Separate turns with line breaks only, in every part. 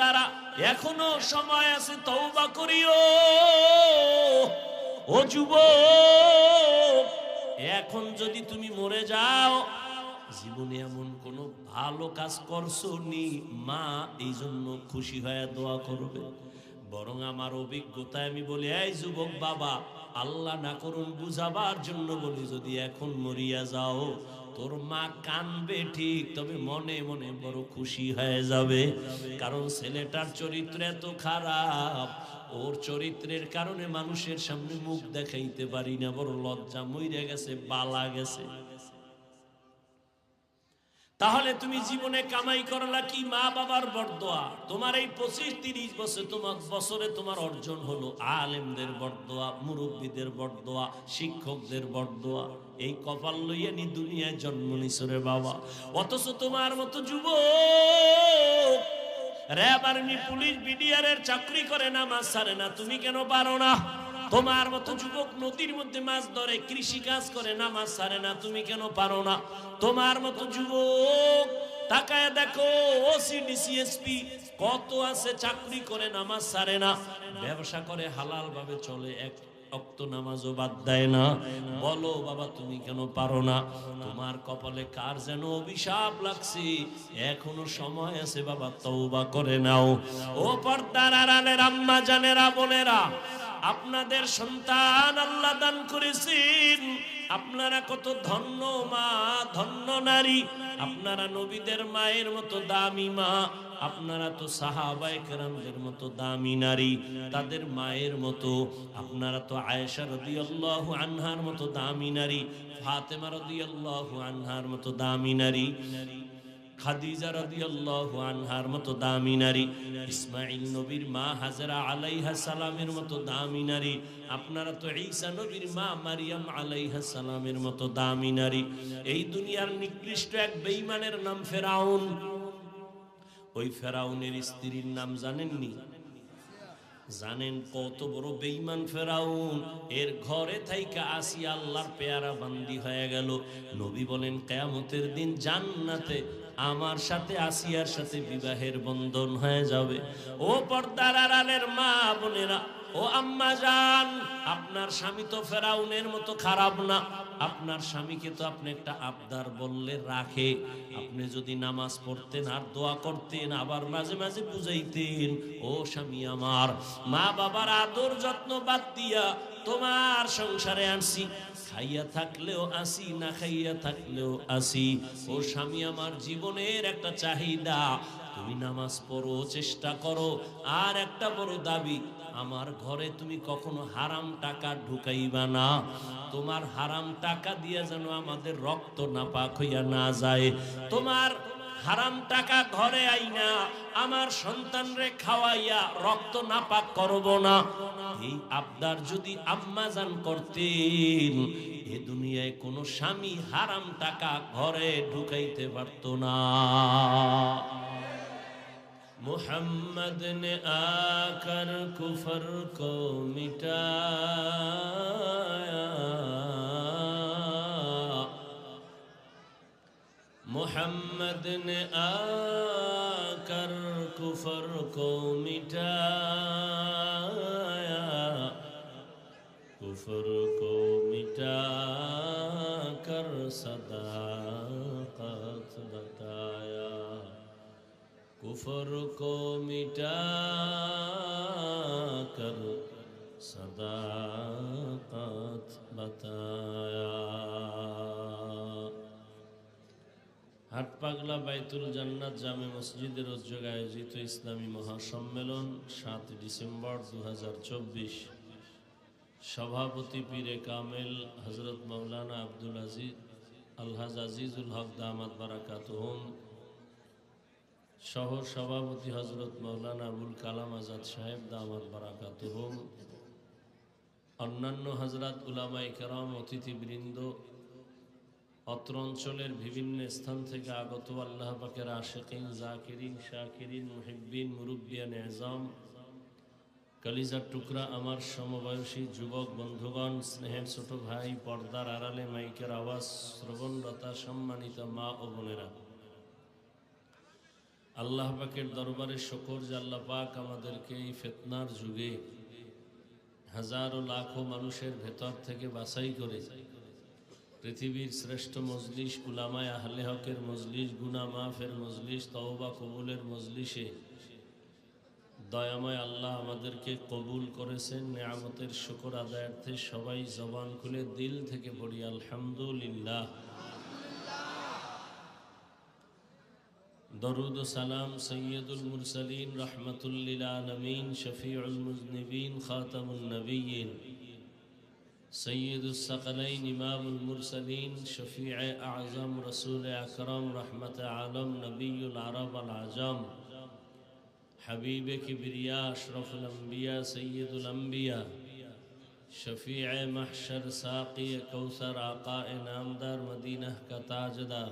বান্দারা এখনও সময় আছে, তওবা করিও। ও যুবক, এখন যদি তুমি মরে যাও, জীবনে এমন কোন ভালো কাজ করছ নি মা এই জন্য খুশি হয়ে দোয়া করবে। বরং আমার অভিজ্ঞতায় আমি বলি, এই যুবক বাবা, আল্লাহ না করুন বুঝাবার জন্য বলি, যদি এখন মরিয়া যাও তোর মা কানবে ঠিক, তবে মনে মনে বড় খুশি হয়ে যাবে। কারণ ছেলেটার চরিত্র এত খারাপ, ওর চরিত্রের কারণে মানুষের সামনে মুখ দেখাইতে পারি না বড় লজ্জা মইরে গেছে, বালা গেছে। তাহলে তুমি জীবনে কামাই করলা কি মা বাবার বরদোয়া? তোমার এই পঁচিশ তিরিশ বছর তোমার বছরে তোমার অর্জন হলো আলেমদের বরদোয়া, মুরব্বীদের বরদোয়া, শিক্ষকদের বরদোয়া। এই কপাল লইয়া নি দুনিয়ায় জন্ম নিছরে বাবা। অথচ তোমার মতো যুবক, র্যাব আর্মি, পুলিশ, বিডিআরের চাকরি করে না মাছ ছাড়ে না। তুমি কেন পারো না? তোমার মতো যুবক নদীর মধ্যে মাছ ধরে, কৃষি কাজ করে, না মাছ ছাড়ে না, তুমি কেন পারো না? তোমার মতো যুবক, তাকায় দেখো ওসিডিসিএসপি কত আছে চাকরি করে নামাজ ছাড়ে না। ব্যবসা করে হালাল ভাবে চলে, এক অক্ত নামাজও বাদ দেয় না। বলো, বাবা, তুমি কেন পারো না? তোমার কপালে কার যেন অভিশাপ লাগছে? এখনও সময় আছে, বাবা, তওবা করে নাও। ও পর্দার আড়ালের আম্মা জানেরা, বোনেরা আপনাদের সন্তান আল্লাহ দান করেছেন। আপনারা কত ধন্য মা, ধন্য নারী। আপনারা নবীদের মায়ের মতো দামি মা। আপনারা তো কেরামদের মতো দামি নারী। তাদের মায়ের মতো, আপনারা তো আয়েশা রাদিয়াল্লাহু আনহার মতো দামি নারী। ফাতেমা রাদিয়াল্লাহু আনহার মতো দামি নারী। খাদিজা রাদিয়াল্লাহু আনহার মতো দামি নারী ইসমাইল নবীর মা হাজরা আলাইহা সালামের মতো দামি নারী, আপনারা তো ঈসা নবীর মা মারিয়াম আলাইহা সালামের মতো দামি নারী। এই দুনিয়ার নিকৃষ্ট এক বেঈমানের নাম ফেরাউন। ওই ফেরাউনের স্ত্রীর নাম জানেননি? জানেন কত বড় বেঈমান ফেরাউন। এর ঘরে থাইকা আসি আল্লাহর পেয়ারা বান্দি হয়ে গেল। নবী বলেন, কেয়ামতের দিন জান্নাতে আমার সাথে আসিয়ার সাথে বিবাহের বন্ধন হয়ে যাবে। ও পর্দার আড়ালের মা বোনেরা, ও আম্মা যান আপনার স্বামী তো ফেরাউনের মতো খারাপ না। আপনার স্বামীকে তো আপনি একটা আবদার বললে রাখে। আপনি যদি নামাজ পড়তেন আর দোয়া করতেন, আবার মাঝে মাঝে বুঝাইতেন, ও স্বামী আমার মা বাবার আদর যত্ন বাদ দিয়া তোমার সংসারে আনছি খাইয়া থাকলেও আসি, না খাইয়া থাকলেও আসি। ও স্বামী, আমার জীবনের একটা চাহিদা, তুমি নামাজ পড়ো, চেষ্টা করো। আর একটা বড় দাবি, আমার ঘরে তুমি কখনো হারাম টাকা ঢুকাইবা না। তোমার হারাম টাকা দিয়ে যেন আমাদের রক্ত নাপাক হইয়া না যায়। তোমার হারাম টাকা ঘরে আইনা, আমার সন্তানরে খাওয়াইয়া রক্ত না পাক করব না। এই আবদার যদি আম্মাজান করতেন, এ দুনিয়ায় কোন স্বামী হারাম টাকা ঘরে ঢুকাইতে পারত না। محمد নে আকার কুফর কো মিটায়া। محمد نے آ کر کفر کو مٹایا کفر کو مٹا کر صداقت بتایا کفر کو مٹا کر صداقت بتایا হাটপাগলা বাইতুল জান্নাত জামে মসজিদের উদ্যোগে আয়োজিত ইসলামী মহাসম্মেলন সাত ডিসেম্বর দু হাজার চব্বিশ। সভাপতি পীরে কামেল হজরত মৌলানা আব্দুল আজিজ, আলহাজ আজিজুল হক দামাত বারাকাতুহম, সহ সভাপতি হজরত মৌলানা আবুল কালাম আজাদ সাহেব দামাত বারাকাতুহম, অন্যান্য হজরত উলামাই কেরাম, অতিথিবৃন্দ অত্র অঞ্চলের বিভিন্ন স্থান থেকে আগত আল্লাহ পাকের আশেকিন, জাকিরিন, শাকিরিন, মুহিব্বিন, মুরব্বিয়ান, এজাম, কালিজার টুকরা আমার সমবয়সী যুবক, বন্ধুগণ, স্নেহের ছোট ভাই, পর্দার আড়ালে মাইকের আওয়াজ শ্রবণরতা সম্মানিত মা ও বোনেরা। আল্লাহ পাকের দরবারে শকর আল্লাহ পাক আমাদেরকে এই ফেতনার যুগে হাজারো লাখো মানুষের ভেতর থেকে বাছাই করে পৃথিবীর শ্রেষ্ঠ মজলিস উলামায় আহলে হকের মজলিস গুনা মাফের মজলিস, তওবা কবুলের মজলিসে। দয়াময় আল্লাহ আমাদেরকে কবুল করেছেন, নেয়ামতের শুকর আদায়ার্থে সবাই জবান খুলে দিল থেকে পড়ি, আলহামদুলিল্লাহ। দরুদ সালাম সৈয়দুল মুরসালিন রহমতুল্লিল আলমিন, শফিউল মুজনিবিন খাতামুল নবীন। سید الثقلین إمام المرسلین شفیع أعظم رسول اکرم رحمت عالم نبی العرب العجم. حبیب کبریا أشرف الانبیاء سید الانبیاء شفیع محشر ساقی کوثر آقا نامدار مدینہ کا تاجدار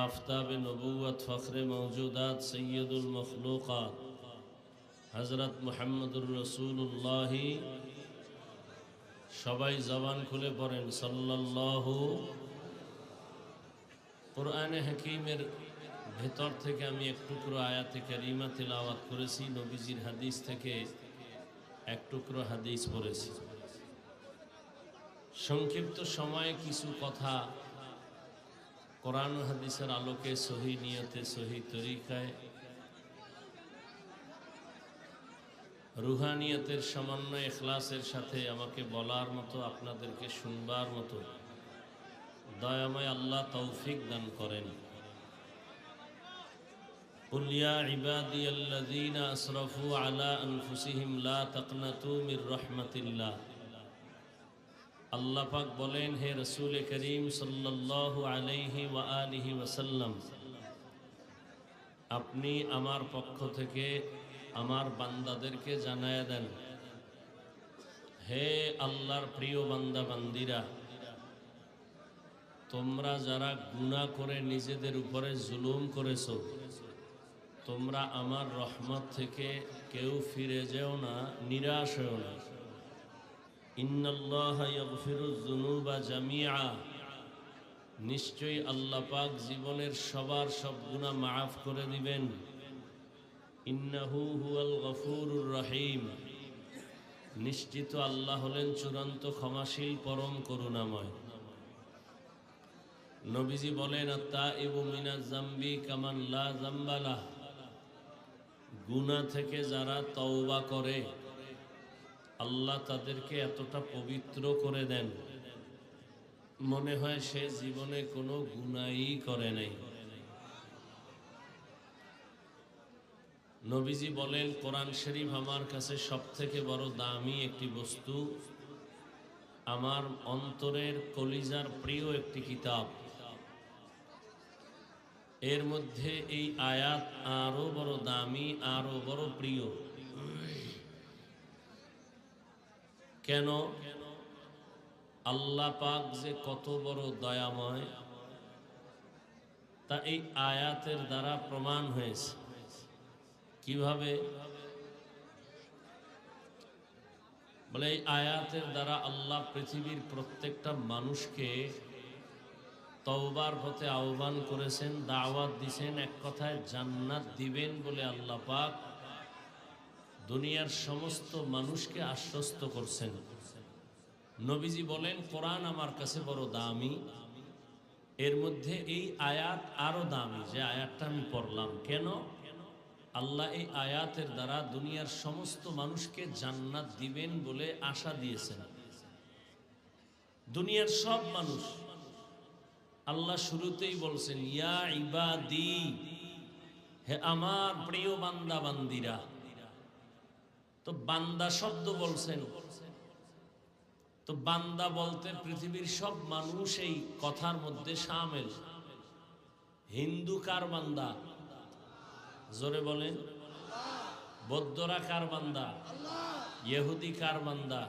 آفتاب نبوت فخر موجودات سید المخلوقات. حضرت محمد الرسول اللہ সবাই জবান খুলে পড়েন, সাল্লাল্লাহু কোরআনে হাকিমের ভেতর থেকে আমি এক টুকরো আয়াতে কারিমা তেলাওয়াত করেছি, নবীজির হাদিস থেকে এক টুকরো হাদিস পড়েছি। সংক্ষিপ্ত সময়ে কিছু কথা কোরআন হাদিসের আলোকে সহি নিয়তে, সহি তরিকায় রুহানিয়তের সমন্বয় এখলাসের সাথে আমাকে বলার মতো আপনাদেরকে শুনবার মতো দয়াময় আল্লাহ তৌফিক দান করেন قل يا عبادي الذين أسرفوا على أنفسهم لا تقنطوا من رحمة الله আল্লাহ পাক বলেন হে রসুল করিম সাল্লাল্লাহু আলাইহি ওয়া আলিহি ওয়াসাল্লাম আপনি আমার পক্ষ থেকে আমার বান্দাদেরকে জানায় দেন, হে আল্লাহর প্রিয় বান্দা বান্দিরা, তোমরা যারা গুনাহ করে নিজেদের উপরে জুলুম করেছ, তোমরা আমার রহমত থেকে কেউ ফিরে যেও না, নিরাশ হও না। যুনুবা জামিআ। নিশ্চয়ই আল্লাহ পাক জীবনের সবার সব গুনাহ মাফ করে দিবেন। ইন্নাহু হুয়াল রহিম। নিশ্চিত আল্লাহ হলেন চূড়ান্ত ক্ষমাশীল, পরম করুণাময়। নবীজি বলেন তা ইবু মিনা জাম্বি কামান লা জাম্বালা গুনাহ থেকে যারা তওবা করে, আল্লাহ তাদেরকে এতটা পবিত্র করে দেন। মনে হয় সে জীবনে কোনো গুনাই করে নাই। নবীজি বলেন, কোরআন শরীফ আমার কাছে সব থেকে বড় দামি একটি বস্তু। আমার অন্তরের কলিজার প্রিয় একটি কিতাব। এর মধ্যে এই আয়াত আরও বড় দামি, আরও বড় প্রিয়। কেন? আল্লাহ পাক যে কত বড় দয়াময়, তা এই আয়াতের দ্বারা প্রমাণ হয়েছে। কীভাবে? বলে এই আয়াতের দ্বারা আল্লাহ পৃথিবীর প্রত্যেকটা মানুষকে তওবার পথে আহ্বান করেছেন, দাওয়াত দিছেন, এক কথায় জান্নাত দিবেন বলে আল্লাহ পাক দুনিয়ার সমস্ত মানুষকে আশ্বস্ত করছেন। নবীজি বলেন, কোরআন আমার কাছে বড় দামি। এর মধ্যে এই আয়াত আরও দামি। যে আয়াতটা আমি পড়লাম। কেন? আল্লাহ এই আয়াতের দ্বারা দুনিয়ার সমস্ত মানুষকে জান্নাত দিবেন বলে আশা দিয়েছেন। দুনিয়ার সব মানুষ, আল্লাহ শুরুতেই বলছেন, ইয়া ইবাদি, হে আমার প্রিয় বান্দা বান্দিরা তো বান্দা শব্দ বলছেন, তো বান্দা বলতে পৃথিবীর সব মানুষ এই কথার মধ্যে সামিল। হিন্দু কার বান্দা? জোরে বলেন। বৌদ্ধরা কার বান্দা? ইহুদি কার বান্দা?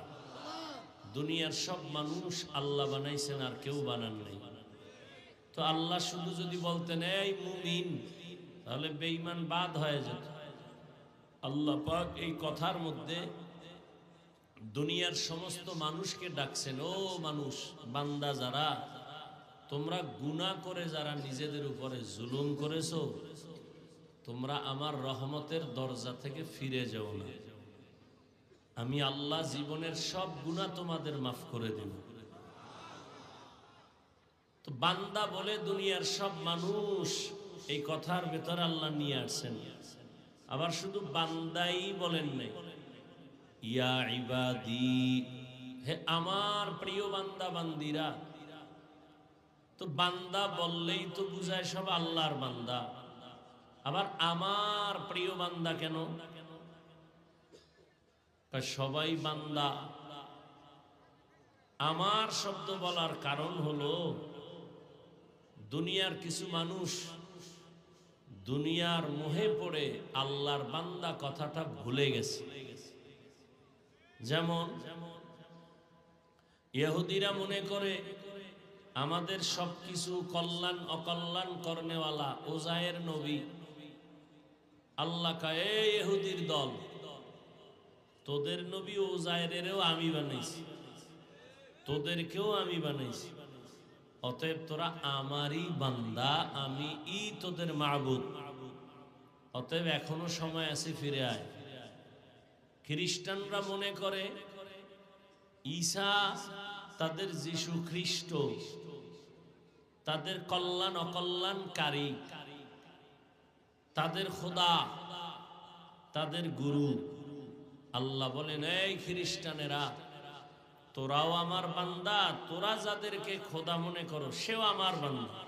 দুনিয়ার সব মানুষ আল্লাহ বানাইছেন আর কেউ বানান নাই। তো আল্লাহ শুধু যদি বলতেন, এই মুমিন, তাহলে বেঈমান বাদ হয়ে যেত। আল্লাহ পাক এই কথার মধ্যে দুনিয়ার সমস্ত মানুষকে ডাকছেন, ও মানুষ, বান্দা যারা, তোমরা গুনাহ করে যারা নিজেদের উপরে জুলুম করেছ তোমরা আমার রহমতের দরজা থেকে ফিরে যাও না। আমি আল্লাহ জীবনের সব গুণা তোমাদের মাফ করে দেব। তো বান্দা বলে, দুনিয়ার সব মানুষ এই কথার ভেতর আল্লাহ নিয়ে আসছেন। আবার শুধু বান্দাই বলেন নাই। ইয়া ইবাদি, হে আমার প্রিয় বান্দা বান্দিরা, তো বান্দা বললেই তো বুঝায় সব আল্লাহর বান্দা। আবার আমার প্রিয় বান্দা কেন? সবাই বান্দা। আমার শব্দ বলার কারণ হলো, দুনিয়ার কিছু মানুষ দুনিয়ার মোহে পড়ে আল্লাহর বান্দা কথাটা ভুলে গেছে। যেমন, ইহুদিরা মনে করে, আমাদের সবকিছু কল্যাণ অকল্যাণ করনেওয়ালা ওজায়ের নবী আল্লাহ কায়ে ইহুদির দল, তোদের নবী ওজায়েরেরও আমি বানাইছি, তোদেরকেও আমি বানাইছি, অতএব তোরা আমারই বান্দা আমি ই তোদের মাহবুদ অতএব এখনও সময় আছে, ফিরে আয়। খ্রিস্টানরা মনে করে, ঈসা তাদের যিশু খ্রিস্ট, তাদের কল্যাণ অকল্যাণকারী। তাদের খোদা, তাদের গুরু। আল্লাহ বলেন, এই খ্রিস্টানেরা, তোরাও আমার বান্দা, তোরা যাদেরকে খোদা মনে করো, সেও আমার বান্দা।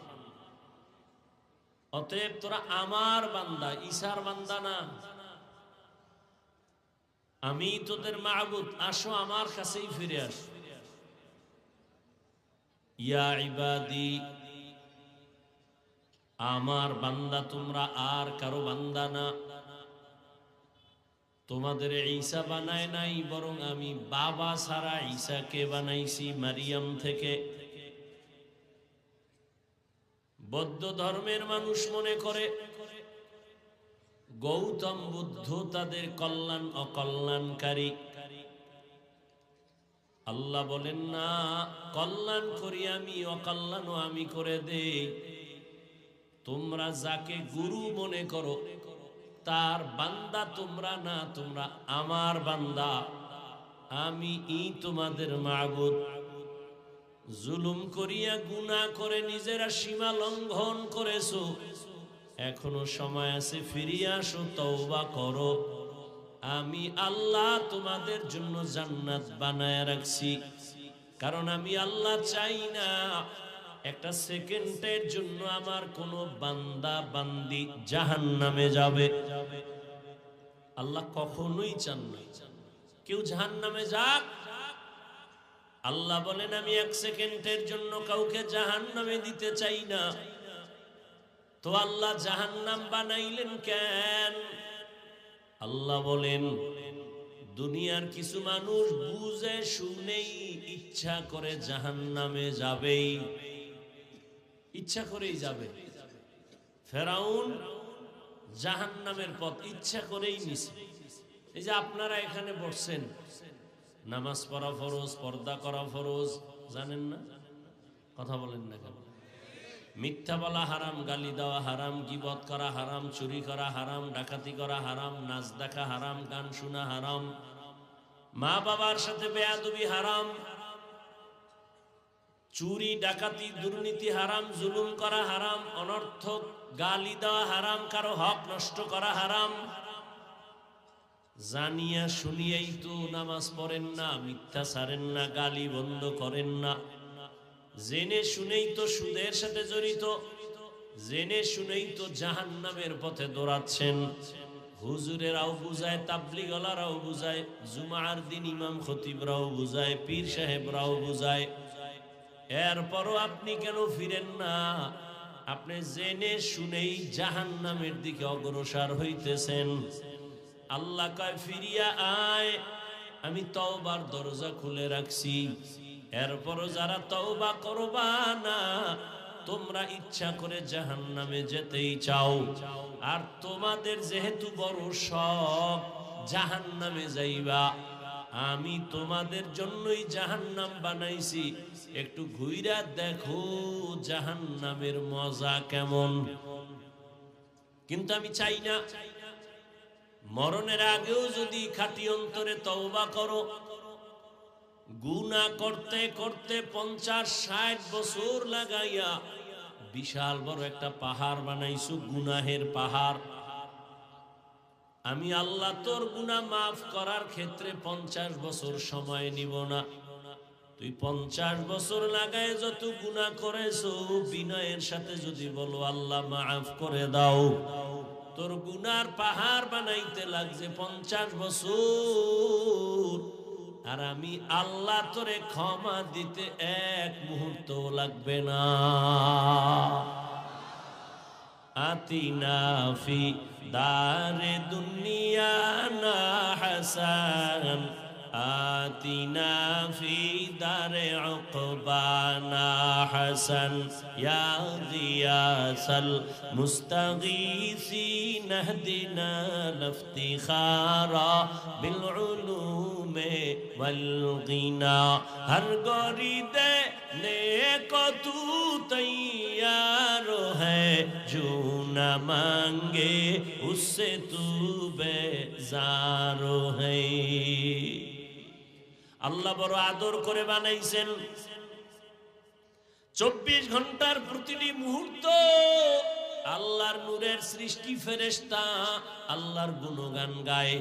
অতএব তোরা আমার বান্দা, ঈশার বান্দা না। আমি তোদের মাহবুদ আসো আমার কাছেই ফিরে আসো। ইয়া ইবাদি আমার বান্দা তোমরা আর কারও বান্দা না। তোমাদের ঈসা বানায় নাই, বরং আমি বাবা সারা ঈসাকে বানাইছি মারিয়াম থেকে। বৌদ্ধ ধর্মের মানুষ মনে করে, গৌতম বুদ্ধ তাদের কল্যাণ অকল্যাণকারী। আল্লাহ বলেন, না, কল্যাণ করি আমি, অকল্যাণও আমি করে দেই। তোমরা যাকে গুরু মনে করো, তার বান্দা তোমরা না, তোমরা আমার বান্দা। আমি ই তোমাদের মাবুদ জুলুম করিয়া গুনাহ করে নিজেরা সীমা লঙ্ঘন করেছ। এখনও সময় আছে, ফিরিয়ে আসো, তওবা করো। আমি আল্লাহ তোমাদের জন্য জান্নাত বানায় রাখছি। কারণ আমি আল্লাহ চাই না। একটা সেকেন্ডের জন্য আমার কোনো বান্দা বান্দি জাহান নামে যাবে। আল্লাহ কখনোই চান না। কেউ জাহান নামে যাক। আল্লাহ বলেন, আমি এক সেকেন্ডের জন্য কাউকে জাহান নামে দিতে চাই না। তো আল্লাহ জাহান নাম বানাইলেন কেন? আল্লাহ বলেন, দুনিয়ার কিছু মানুষ বুঝে, শুনেই ইচ্ছা করে জাহান নামে যাবেই। ইচ্ছা করেই যাবে। ফেরাউন জাহান নামের পথ ইচ্ছা করেই নিছে। এই যে আপনারা এখানে বসছেন, নামাজ পড়া ফরজ, পর্দা করা ফরজ, জানেন না? কথা বলেন না কেন? মিথ্যা বলা হারাম, গালি দেওয়া হারাম, গিবত করা হারাম, চুরি করা হারাম, ডাকাতি করা হারাম, নাচ দেখা হারাম, গান শোনা হারাম মা বাবার সাথে বেয়াদুবি হারাম চুরি, ডাকাতি, দুর্নীতি হারাম, জুলুম করা হারাম অনর্থক গালি দেওয়া হারাম, কারও হক নষ্ট করা হারাম। জানিয়া শুনিয়াই তো নামাজ পড়েন না, মিথ্যা ছাড়েন না, গালি বন্ধ করেন না। জেনে শুনেই তো সুদের সাথে জড়িত, জেনে শুনেই তো জাহান নামের পথে দৌড়াচ্ছেন। হুজুরেরাও বুঝায়, তাবলিগলারাও বুঝায়, জুমার দিন ইমাম খতিবরাও বুঝায়, পীর সাহেবরাও বুঝায়। এরপরও আপনি কেন ফিরেন না? আপনি জেনে শুনেই জাহান নামের দিকে অগ্রসর হইতেছেন। আল্লাহ কয়, ফিরিয়া আয়, আমি তওবার দরজা খুলে রাখছি। এরপরও যারা তওবা করবা না, তোমরা ইচ্ছা করে জাহান নামে যেতেই চাও। আর তোমাদের যেহেতু বড় শখ জাহান নামে যাইবা। আমি তোমাদের জন্যই জাহান্নাম বানাইছি। একটু ঘুইরা দেখো জাহান্নামের মজা কেমন। কিন্তু আমি চাই না। মরণের আগেও যদি খাটি অন্তরে তওবা করো। গুনা করতে করতে পঞ্চাশ, ষাট বছর লাগাইয়া বিশাল বড় একটা পাহাড় বানাইছো, গুনাহের পাহাড়। আমি আল্লাহ তোর গুনাহ মাফ করার ক্ষেত্রে পঞ্চাশ বছর সময় নিব না। তুই পঞ্চাশ বছর লাগায় যত গুনাহ করেছ, বিনয়ের সাথে যদি বলো, আল্লাহ মাফ করে দাও। তোর গুনার পাহাড় বানাইতে লাগছে পঞ্চাশ বছর। আর আমি আল্লাহ তোরে ক্ষমা দিতে এক মুহূর্ত লাগবে না। আতিনা ফি دار دنيانا حسن آتنا في دار عقبانا حسن يا غياث المستغيثين اهدنا الافتخار بالعلوم والغنى هر غريده नेक तू तैयार है जो আল্লাহ বড় আদর করে বানাইছেন। চব্বিশ ঘণ্টার প্রতিটি মুহূর্ত আল্লাহর নূরের সৃষ্টি ফেরেস্তা আল্লাহর গুণগান গায়।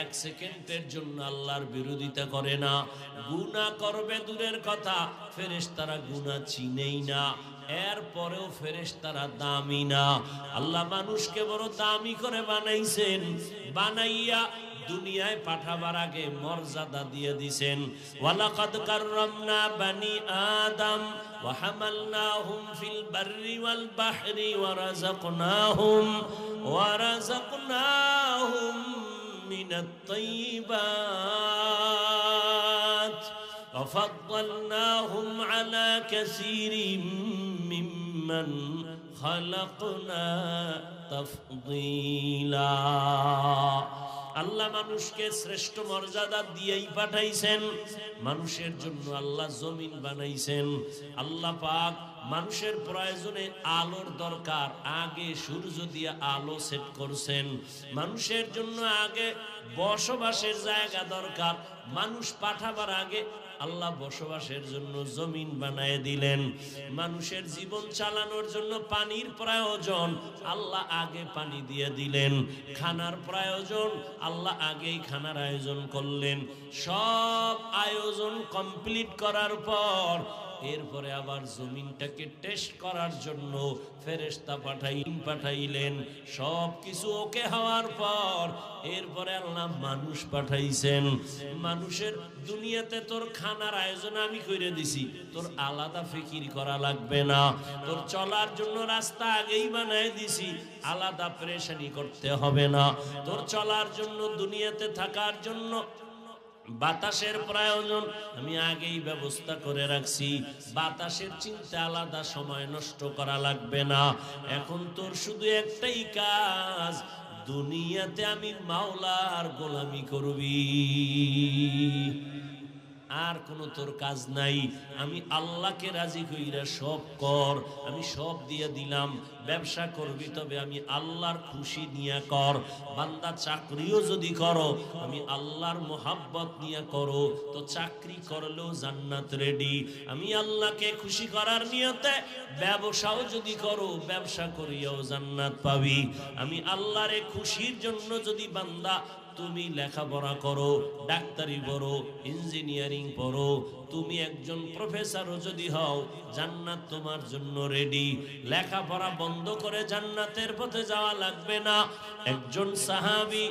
এক সেকেন্ডের জন্য আল্লাহর বিরোধিতা করে না। গুণা করবে দূরের কথা ফেরেস্তারা গুণা চিনেই না। এরপরেও ফেরেস্তারা দামি না। আল্লাহ মানুষকে বড় দামি করে বানাইছেন। বানাইয়া দুনিয়ায় পাঠাবার আগে মর্যাদা দিয়ে দিছেন ওয়ালাকাদ কাররামনা বানি আদম ওয়া হামালনাহুম ফিল বাররি ওয়াল বাহরি ওয়া রাযাকনাহুম ওয়া রাযাকনাহুম মিনাত তাইয়্যিবাত وفضلناهم على كثير ممن خلقنا تفضيلا আল্লাহ মানুষকে শ্রেষ্ঠ মর্যাদা দিয়েই পাঠাইছেন। মানুষের জন্য আল্লাহ জমিন বানাইছেন। আল্লাহ পাক মানুষের প্রয়োজনে আলোর দরকার, আগে সূর্য দিয়ে আলো সেট করছেন। মানুষের জন্য আগে বসবাসের জায়গা দরকার, মানুষ পাঠাবার আগে আল্লাহ বসবাসের জন্য জমিন বানায় দিলেন। মানুষের জীবন চালানোর জন্য পানির প্রয়োজন, আল্লাহ আগে পানি দিয়ে দিলেন। খানার প্রয়োজন, আল্লাহ আগেই খানার আয়োজন করলেন। সব আয়োজন কমপ্লিট করার পর এরপরে আবার জমিনটাকে টেস্ট করার জন্য ফেরেস্তা পাঠাই পাঠাইলেন। সব কিছু ওকে হওয়ার পর এরপরে আল্লাহ মানুষ পাঠাইছেন। মানুষের দুনিয়াতে তোর খানার আয়োজন আমি করে দিছি। তোর আলাদা ফিকির করা লাগবে না। তোর চলার জন্য রাস্তা আগেই বানায় দিছি। আলাদা প্রেশানি করতে হবে না। তোর চলার জন্য দুনিয়াতে থাকার জন্য বাতাসের প্রয়োজন, আমি আগেই ব্যবস্থা করে রাখছি। বাতাসের চিন্তা আলাদা, সময় নষ্ট করা লাগবে না। এখন তোর শুধু একটাই কাজ, দুনিয়াতে আমি মাওলার গোলামি করবি। আর কোনো তোর কাজ নাই। আমি আল্লাহকে রাজি কইরা সব কর, আমি সব দিয়ে দিলাম। ব্যবসা করবি তবে আমি আল্লাহর খুশি নিয়ে কর। বান্দা চাকরিও যদি করো, আমি আল্লাহর মোহাব্বত নিয়ে করো। তো চাকরি করলেও জান্নাত রেডি আমি আল্লাহকে খুশি করার নিয়তে ব্যবসাও যদি করো, ব্যবসা করিয়াও জান্নাত পাবি। আমি আল্লাহরে খুশির জন্য যদি বান্দা তুমি লেখাপড়া করো ডাক্তারি পড়ো ইঞ্জিনিয়ারিং পড়ো তুমি একজন প্রফেসরও যদি হও, জান্নাত তোমার জন্য রেডি লেখাপড়া বন্ধ করে জান্নাতের পথে যাওয়া লাগবে না। একজন সাহাবি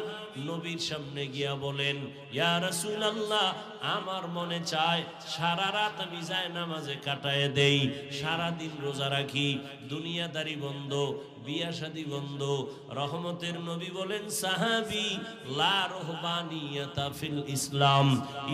নবীর সামনে গিয়া বলেন, ইয়া রাসূলুল্লাহ, আমার মনে চায় সারা রাত আমি যায় নামাজে কাটায় দেই সারা দিন রোজা রাখি, দুনিয়াদারি বন্ধ বিয়া শাদী বন্ধ। রহমতের নবী বলেন, সাহাবি, লা রহবানিয়াতা ফিল ইসলাম।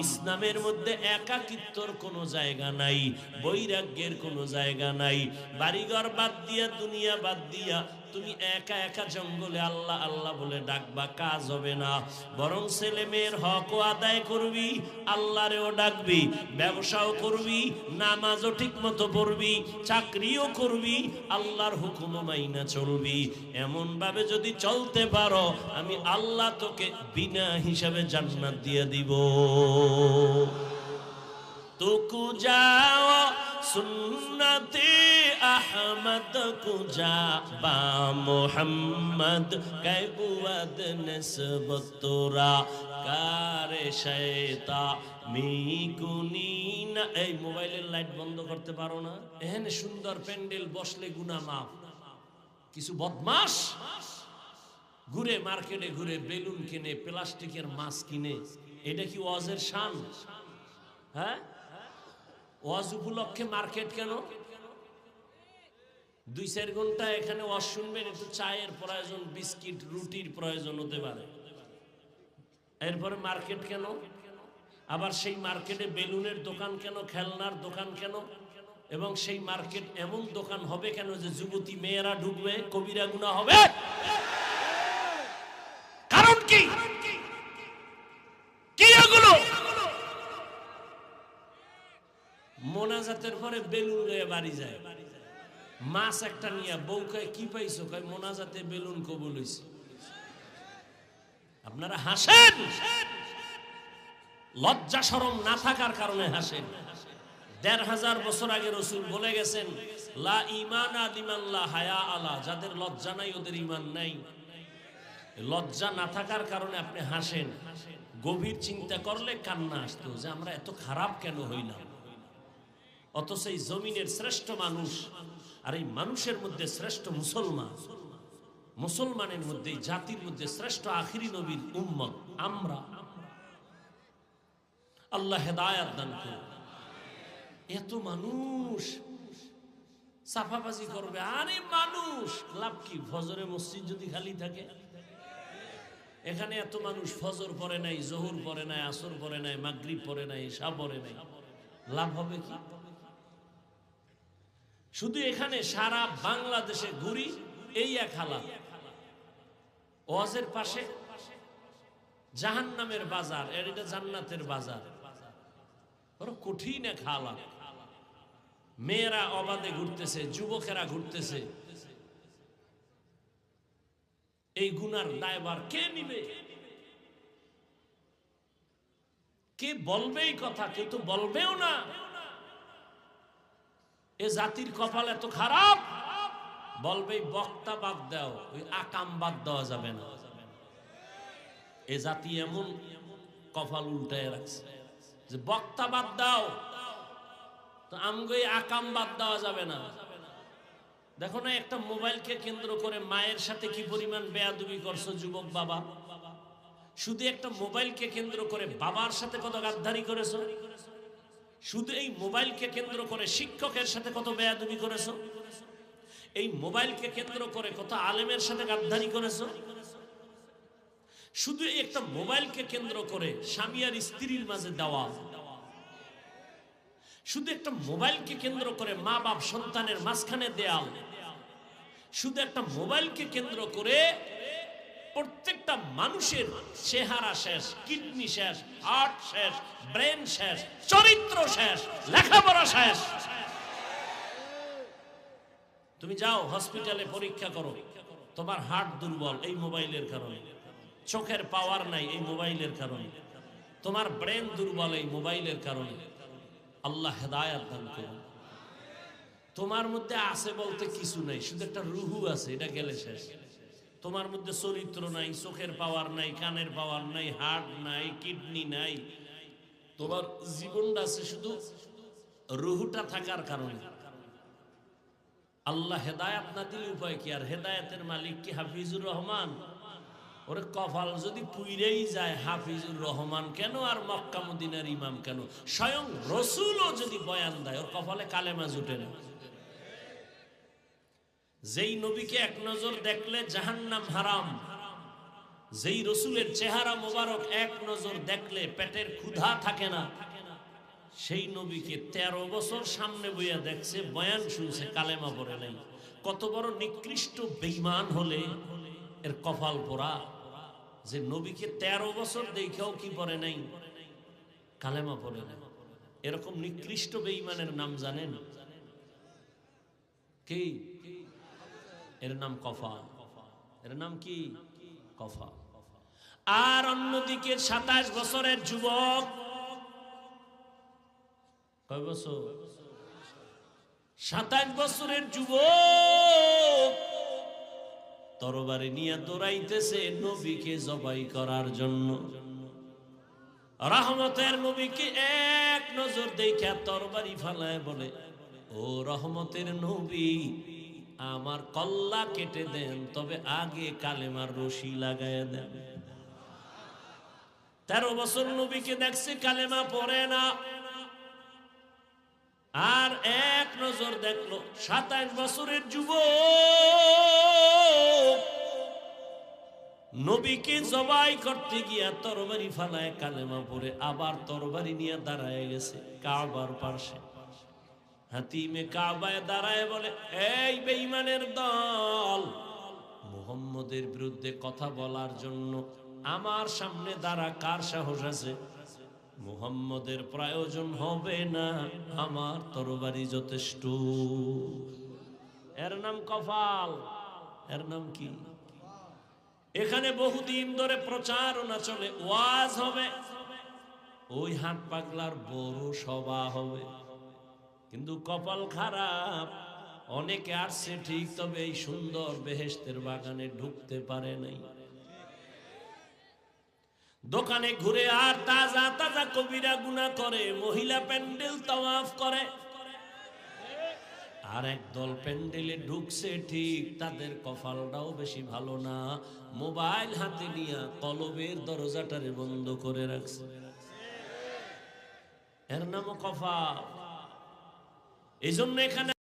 ইসলামের মধ্যে একাকিত্ব একাকিত্বর কোনো জায়গা নাই, বৈরাগ্যের কোনো জায়গা নাই। বাড়িঘর বাদ দিয়া, দুনিয়া বাদ দিয়া, তুমি একা একা জঙ্গলে আল্লাহ আল্লাহ বলে ডাকবা, কাজ হবে না। বরং ছেলে মেয়ের হকও আদায় করবি, আল্লাহরেও ডাকবি, ব্যবসাও করবি, নামাজও ঠিক মতো পড়বি, চাকরিও করবি, আল্লাহর হুকুম মাইনা চলবি। এমন ভাবে যদি চলতে পারো, আমি আল্লাহ তোকে বিনা হিসাবে জান্নাত দিয়ে দিব। तुकु जाओ सुन्नते अहमद कुजा बा मोहम्मद कैबुवद नस्बत तोरा কারে শয়তা মি গুনিন এই মোবাইলের লাইট বন্ধ করতে পারো না এখানে সুন্দর প্যান্ডেল বসলে গুনা মাফ কিছু বদমাস ঘুরে মার্কেটে ঘুরে বেলুন কিনে প্লাস্টিকের মাছ কিনে এটা কি ওয়াজের শান হ্যাঁ ওয়াজ উপলক্ষে মার্কেট কেন? দুই চার ঘণ্টা এখানে ওয়াজ শুনবেন, একটু চায়ের প্রয়োজন, বিস্কিট, রুটির প্রয়োজন হতে পারে। এরপরে মার্কেট কেন? আবার সেই মার্কেটে বেলুনের দোকান কেন, খেলনার দোকান কেন? এবং সেই মার্কেট এমন দোকান হবে কেন যে যুবতী মেয়েরা ঢুকবে, কবিরা গুণা হবে কারণ কি কি এগুলো মোনাজাতের পরে বেলুন লয়ে বাড়ি যায়। মাছ একটা নিয়ে বউ কয়, কি পাইছো? কয়, মোনাজাতে বেলুন কবুল হইছে। আপনারা হাসেন? লজ্জা সরম না থাকার কারণে হাসেন। দেড় হাজার বছর আগে রসুল বলে গেছেন, লা ইমান আলিমাল্লা হায়া আলা। যাদের লজ্জা নাই, ওদের ইমান নাই। লজ্জা না থাকার কারণে আপনি হাসেন। গভীর চিন্তা করলে কান্না আসতো যে আমরা এত খারাপ কেন হইলাম? অথচ এই জমিনের শ্রেষ্ঠ মানুষ আর এই মানুষের মধ্যে শ্রেষ্ঠ মুসলমান। মুসলমানের মধ্যে জাতির মধ্যে শ্রেষ্ঠ আখিরি নবীর উম্মত আমরা। আল্লাহ হেদায়াত দান করুন। এত মানুষ সাফাবাজি করবে, আরে মানুষ! লাভ কি, ফজরে মসজিদ যদি খালি থাকে? এখানে এত মানুষ ফজর পরে নাই, জহুর পরে নাই, আসর পরে নাই, মাগরিব পরে নাই ঈশা পরে নাই। লাভ হবে কি? শুধু এখানে সারা বাংলাদেশে ঘুরি, এই এক হালাত ওয়াজের পাশে জাহান নামের বাজার, এর এটা জান্নাতের বাজার। কঠিন এক হালাত মেয়েরা অবাধে ঘুরতেছে, যুবকেরা ঘুরতেছে। এই গুনার দায়বার কে নিবে? কে বলবে এই কথা? কেউ তো বলবেও না। এ জাতির কপাল এত খারাপ? বলবে বক্তা বাদ দাও, ওই আকাম বাদ দেওয়া যাবে না। এ জাতি এমন কপাল উল্টায় রাখছে যে, বক্তা বাদ দাও, তো আমগো আকাম বাদ দেওয়া যাবে না। দেখো না, একটা মোবাইলকে কেন্দ্র করে মায়ের সাথে কি পরিমাণ বেয়াদুবি করছ, যুবক বাবা? শুধু একটা মোবাইলকে কেন্দ্র করে বাবার সাথে কত গাদ্দারি করেছ? শুধু এই মোবাইলকে কেন্দ্র করে শিক্ষকের সাথে কত বেয়াদুবি করেছ? এই মোবাইলকে কেন্দ্র করে কত আলেমের সাথে গাদ্দারি করেছ? শুধু একটা মোবাইলকে কেন্দ্র করে স্বামী আর স্ত্রীর মাঝে দেওয়া। শুধু একটা মোবাইলকে কেন্দ্র করে মা বাপ সন্তানের মাঝখানে দেয়াল শুধু একটা মোবাইলকে কেন্দ্র করে প্রত্যেকটা মানুষের চেহারা শেষ, কিডনি শেষ হার্ট শেষ ব্রেন শেষ, চরিত্র শেষ, লেখাপড়া শেষ। তুমি যাও হসপিটালে পরীক্ষা করো। তোমার হার্ট দুর্বল এই মোবাইলের কারণে। চোখের পাওয়ার নাই এই মোবাইলের কারণে। তোমার ব্রেন দুর্বল এই মোবাইলের কারণে। আল্লাহ হেদায়াত দান করুন। তোমার মধ্যে আছে বলতে কিছু নাই, শুধু একটা রুহু আছে, এটা গেলে শেষ। তোমার মধ্যে চরিত্র নাই, চোখের পাওয়ার নাই, কানের পাওয়ার নাই হার্ট নাই, কিডনি নাই। তোমার জীবনটা আছে শুধু রুহুটা থাকার কারণে। আল্লাহ হেদায়াত না দিলে উপায় কি? আর হেদায়াতের মালিক কি হাফিজুর রহমান? ওরে কপাল যদি পুইরেই যায় হাফিজুর রহমান কেন? আর মক্কা মদিনার ইমাম কেন? স্বয়ং রসুলও যদি বয়ান দেয়, ওর কপালে কালেমা জুটে না। যেই নবীকে এক নজর দেখলে জাহান্নাম হারাম। যেই রসুলের চেহারা মোবারক এক নজর দেখলে পেটের ক্ষুধা থাকে না। সেই নবীকে তেরো বছর সামনে বইয়া দেখছে, বয়ান শুনছে, কালেমা পড়ে নাই। কত বড় নিকৃষ্ট বেইমান হলে এর কপাল পোড়া। যে নবীকে তেরো বছর দেখেও কি পড়ে নাই, কালেমা পড়ে নাই এরকম নিকৃষ্ট বেইমানের নাম জানেন? কি? এর নাম কফা। এর নাম কি? কফাল আর অন্যদিকে সাতাশ বছরের যুবক। কয় বছর? সাতাশ বছরের যুবক তরবারি নিয়ে দৌড়াইতেছে নবীকে জবাই করার জন্য। রহমতের নবীকে এক নজর দেখা তরবারি ফালায় বলে, ও রহমতের নবী আমার কল্লা কেটে দেন, তবে আগে কালেমার রশি লাগায় দেন। তেরো বছর নবীকে দেখছে, কালেমা পড়ে না। আর এক নজর দেখল সাতাশ বছরের যুব নবীকে জবাই করতে গিয়া তরবারি ফালায় কালেমা পরে আবার তরবারি নিয়ে দাঁড়ায় গেছে, কাবার পাশে। হাতিমে কাবায় দাঁড়ায় বলে, এই বেঈমানের দল, মুহাম্মদের বিরুদ্ধে কথা বলার জন্য আমার সামনে দাঁড়া, কার সাহস আছে? মুহাম্মদের প্রয়োজন হবে না, আমার তরবারি যথেষ্ট। এর নাম কফাল, এর নাম কি? এখানে বহুদিন ধরে প্রচারণা চলে, ওয়াজ হবে, ওই হাট পাগলার বড় সভা হবে। কিন্তু কপাল খারাপ। অনেকে আসছে ঠিক, তবে এই সুন্দর বেহেস্তের বাগানে ঢুকতে পারে নাই। দোকানে ঘুরে আর তাজা তাজা কবিরা গুনা করে, মহিলা প্যান্ডেল তাওয়াফ করে। আর একদল প্যান্ডেলে ঢুকছে ঠিক, তাদের কপালটাও বেশি ভালো না। মোবাইল হাতে নিয়ে কলবের দরজাটারে বন্ধ করে রাখছে। এর নামও কফাল এই জন্য এখানে